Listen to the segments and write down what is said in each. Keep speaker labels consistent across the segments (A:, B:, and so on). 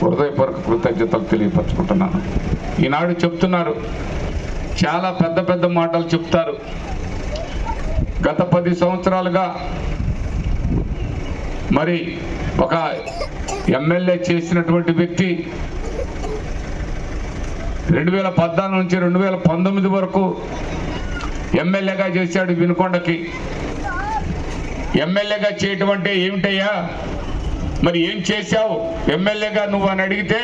A: హృదయపూర్వక కృతజ్ఞతలు తెలియపరచుకుంటున్నాను. ఈనాడు చెప్తున్నారు చాలా పెద్ద పెద్ద మాటలు చెప్తారు. గత పది సంవత్సరాలుగా మరి ఒక ఎమ్మెల్యే చేసినటువంటి వ్యక్తి రెండు వేల పద్నాలుగు నుంచి రెండు వేల పంతొమ్మిది వరకు ఎమ్మెల్యేగా చేశాడు వినుకొండకి. ఎమ్మెల్యేగా చేయటం అంటే ఏమిటయ్యా? మరి ఏం చేశావు? ఎమ్మెల్యేగా నువ్వు అని అడిగితే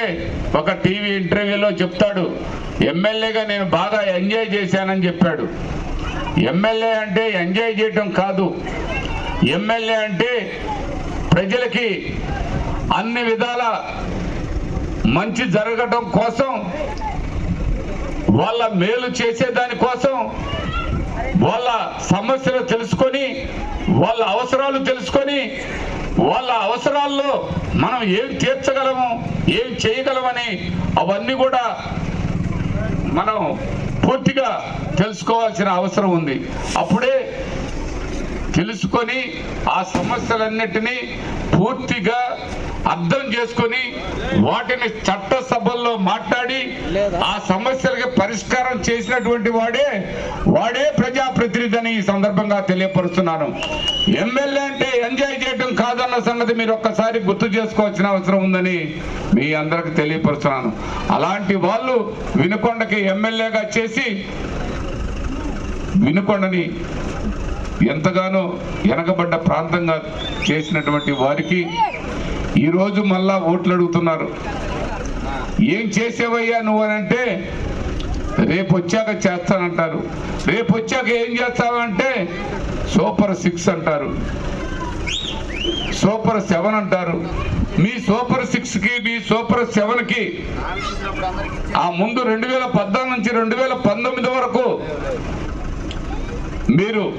A: ఒక టీవీ ఇంటర్వ్యూలో చెప్తాడు. ఎమ్మెల్యేగా నేను బాగా ఎంజాయ్ చేశానని చెప్పాడు. ఎమ్మెల్యే అంటే ఎంజాయ్ చేయటం కాదు. ఎమ్మెల్యే అంటే ప్రజలకి అన్ని విధాల మంచి జరగటం కోసం వాళ్ళ మేలు చేసేదాని కోసం వాళ్ళ సమస్యలు తెలుసుకొని వాళ్ళ అవసరాలు తెలుసుకొని వాళ్ళ అవసరాల్లో మనం ఏం తీర్చగలము ఏం చేయగలమని అవన్నీ కూడా మనం పూర్తిగా తెలుసుకోవాల్సిన అవసరం ఉంది. అప్పుడే తెలుసుకొని ఆ సమస్యలన్నిటినీ పూర్తిగా అర్థం చేసుకొని వాటిని చట్టసభల్లో మాట్లాడి ఆ సమస్యలకి పరిష్కారం చేసినటువంటి వాడే వాడే ప్రజాప్రతినిధి అని ఈ సందర్భంగా తెలియపరుస్తున్నాను. ఎమ్మెల్యే అంటే ఎంజాయ్ చేయడం కాదన్న సంగతి మీరు ఒక్కసారి గుర్తు చేసుకోవాల్సిన అవసరం ఉందని మీ అందరికి తెలియపరుస్తున్నాను. అలాంటి వాళ్ళు వినుకొండకి ఎమ్మెల్యేగా చేసి వినుకొండని ఎంతగానో వెనకబడ్డ ప్రాంతంగా చేసినటువంటి వారికి ఈరోజు మళ్ళా ఓట్లు అడుగుతున్నారు ఏం చేసేవయ్యా నువ్వు అని అంటే రేపు వచ్చాక చేస్తానంటారు. రేపు వచ్చాక ఏం చేస్తావంటే సూపర్ సిక్స్ అంటారు. సూపర్ సెవెన్ అంటారు. మీ సూపర్ సిక్స్కి మీ సూపర్ సెవెన్కి ఆ ముందు రెండు వేల పద్నాలుగు నుంచి రెండు వేల పంతొమ్మిది వరకు మీరు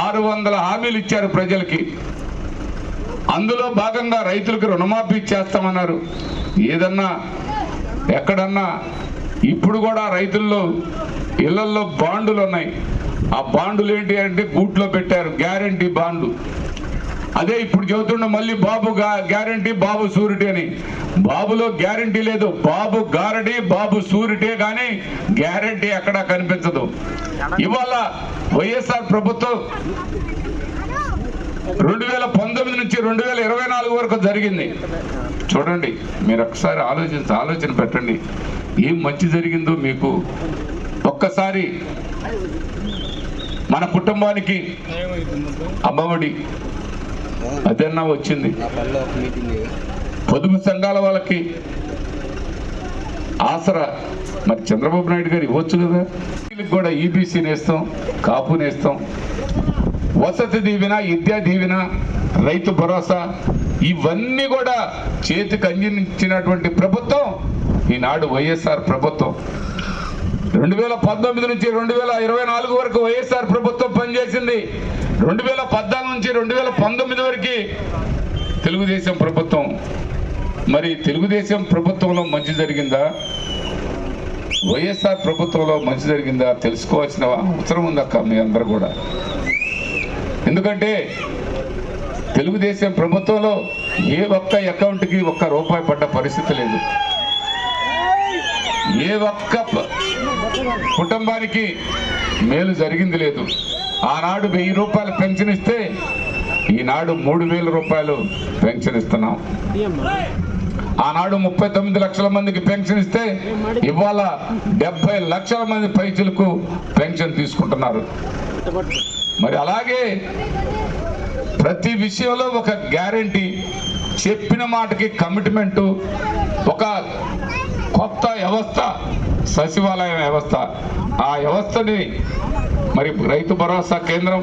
A: ఆరు వందల హామీలు ఇచ్చారు ప్రజలకి. అందులో భాగంగా రైతులకు రుణమాఫీ చేస్తామన్నారు. ఏదన్నా ఎక్కడన్నా ఇప్పుడు కూడా రైతుల్లో ఇళ్ళల్లో బాండులు ఉన్నాయి. ఆ బాండులు ఏంటి అంటే గూట్లో పెట్టారు గ్యారంటీ బాండు అదే ఇప్పుడు చెబుతుండ మళ్ళీ బాబు గ్యారంటీ బాబు సూరిటీ అని. బాబులో గ్యారంటీ లేదు బాబు గారడి బాబు సూరిటే కానీ గ్యారంటీ ఎక్కడా కనిపించదు. ఇవాళ వైఎస్ఆర్ ప్రభుత్వం రెండు వేల పంతొమ్మిది నుంచి రెండు వేల ఇరవై నాలుగు వరకు జరిగింది. చూడండి మీరు ఒకసారి ఆలోచించి ఆలోచన పెట్టండి. ఏం మంచి జరిగిందో మీకు. ఒక్కసారి మన కుటుంబానికి అమ్మఒడి. అదన్నా వచ్చింది. పొదుపు సంఘాల వాళ్ళకి ఆసరా. మరి చంద్రబాబు నాయుడు గారు ఇవ్వచ్చు కదా? కూడా ఈబీసీ నేస్తాం కాపు నేస్తాం. వసతి దీవెన విద్యా దీవెన రైతు భరోసా ఇవన్నీ కూడా చేతికి అందించినటువంటి ప్రభుత్వం ఈనాడు వైఎస్ఆర్ ప్రభుత్వం. రెండు వేల పంతొమ్మిది నుంచి రెండు వేల ఇరవై నాలుగు వరకు వైఎస్ఆర్ ప్రభుత్వం పనిచేసింది. రెండు వేల పద్నాలుగు నుంచి రెండు వేల పంతొమ్మిది వరకు తెలుగుదేశం ప్రభుత్వం. మరి తెలుగుదేశం ప్రభుత్వంలో మంచి జరిగిందా? వైఎస్ఆర్ ప్రభుత్వంలో మంచి జరిగిందా? తెలుసుకోవాల్సిన అవసరం ఉందక్క మీ అందరు కూడా. ఎందుకంటే తెలుగుదేశం ప్రభుత్వంలో ఏ ఒక్క అకౌంట్కి ఒక్క రూపాయి పడ్డ పరిస్థితి లేదు. ఏ ఒక్క కుటుంబానికి మేలు జరిగింది లేదు. ఆనాడు వెయ్యి రూపాయలు పెన్షన్ ఇస్తే ఈనాడు మూడు వేల రూపాయలు పెన్షన్ ఇస్తున్నాం ఆనాడు ముప్పై తొమ్మిది లక్షల మందికి పెన్షన్ ఇస్తే ఇవాళ డెబ్బై లక్షల మంది పైచులకు పెన్షన్ తీసుకుంటున్నారు. మరి అలాగే ప్రతి విషయంలో ఒక గ్యారంటీ చెప్పిన మాటకి కమిట్మెంటు ఒక కొత్త వ్యవస్థ సచివాలయం వ్యవస్థ. ఆ వ్యవస్థని మరి రైతు భరోసా కేంద్రం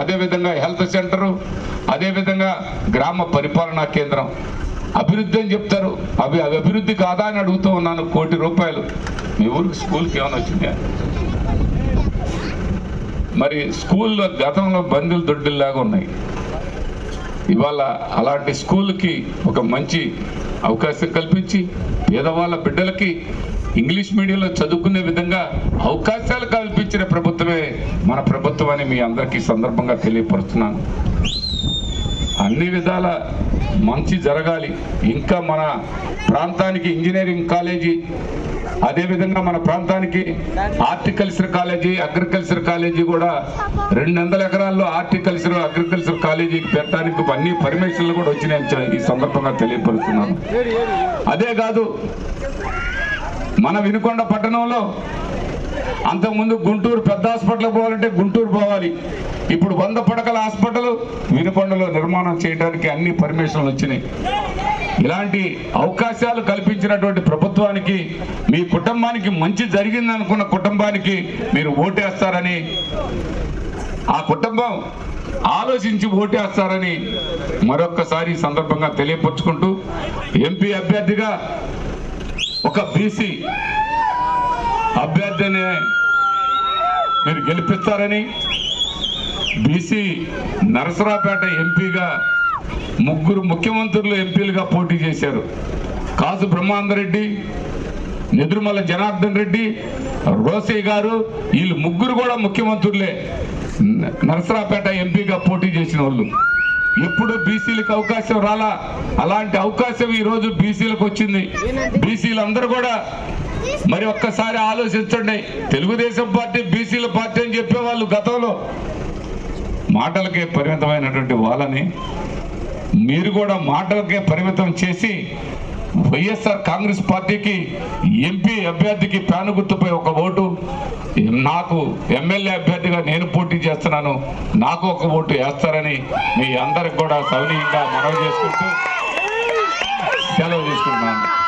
A: అదేవిధంగా హెల్త్ సెంటరు అదేవిధంగా గ్రామ పరిపాలనా కేంద్రం. అభివృద్ధి అని చెప్తారు. అవి అవి అభివృద్ధి కాదా అని అడుగుతూ ఉన్నాను కోటి రూపాయలు. మీ ఊరికి స్కూల్కి ఏమైనా వచ్చిందా? మరి స్కూల్లో గతంలో బందీలు దొడ్డిల్లాగా ఉన్నాయి. ఇవాళ అలాంటి స్కూల్కి ఒక మంచి అవకాశం కల్పించి పేదవాళ్ళ బిడ్డలకి ఇంగ్లీష్ మీడియంలో చదువుకునే విధంగా అవకాశాలు కల్పించిన ప్రభుత్వమే మన ప్రభుత్వం అని మీ అందరికీ సందర్భంగా తెలియపరుస్తున్నాను. అన్ని విధాల మంచి జరగాలి. ఇంకా మన ప్రాంతానికి ఇంజనీరింగ్ కాలేజీ అదేవిధంగా మన ప్రాంతానికి హార్టికల్చర్ కాలేజీ అగ్రికల్చర్ కాలేజీ కూడా రెండు వందల ఎకరాల్లో హార్టికల్చర్ అగ్రికల్చర్ కాలేజీకి పెట్టడానికి అన్ని పర్మిషన్లు కూడా వచ్చినాయి ఈ సందర్భంగా తెలియపరుస్తున్నాను. అదే కాదు మన వినుకొండ పట్టణంలో అంతకుముందు గుంటూరు పెద్ద హాస్పిటల్ పోవాలంటే గుంటూరు పోవాలి. ఇప్పుడు వంద పడకల హాస్పిటల్ వినుకొండలో నిర్మాణం చేయడానికి అన్ని పర్మిషన్లు వచ్చినాయి. ఇలాంటి అవకాశాలు కల్పించినటువంటి ప్రభుత్వానికి మీ కుటుంబానికి మంచి జరిగింది అనుకున్న కుటుంబానికి మీరు ఓటేస్తారని ఆ కుటుంబం ఆలోచించి ఓటేస్తారని మరొక్కసారి సందర్భంగా తెలియపరుచుకుంటూ ఎంపీ అభ్యర్థిగా ఒక బీసీ అభ్యర్థిని మీరు గెలిపిస్తారని బీసీ నరసరాపేట ఎంపీగా ముగ్గురు ముఖ్యమంత్రులు ఎంపీలుగా పోటీ చేశారు. కాసు బ్రహ్మాందరెడ్డి నిద్రుమల జనార్దన్ రెడ్డి రోసే గారు వీళ్ళు ముగ్గురు కూడా ముఖ్యమంత్రులే. నరసరాపేట ఎంపీగా పోటీ చేసిన వాళ్ళు. ఎప్పుడు బీసీలకు అవకాశం రాలా? అలాంటి అవకాశం ఈరోజు బీసీలకు వచ్చింది. బీసీలు అందరూ కూడా మరి ఒక్కసారి ఆలోచించండి. తెలుగుదేశం పార్టీ బీసీల పార్టీ అని చెప్పేవాళ్ళు గతంలో మాటలకే పరిమితమైనటువంటి వాళ్ళని మీరు కూడా మాటలకే పరిమితం చేసి వైఎస్ఆర్ కాంగ్రెస్ పార్టీకి ఎంపీ అభ్యర్థికి ప్యాను గుర్తుపై ఒక ఓటు నాకు ఎమ్మెల్యే అభ్యర్థిగా నేను పోటీ చేస్తున్నాను నాకు ఒక ఓటు వేస్తారని మీ అందరికి కూడా సౌనీయంగా మనవి చేసుకుంటూ సెలవు తీసుకుంటున్నాను.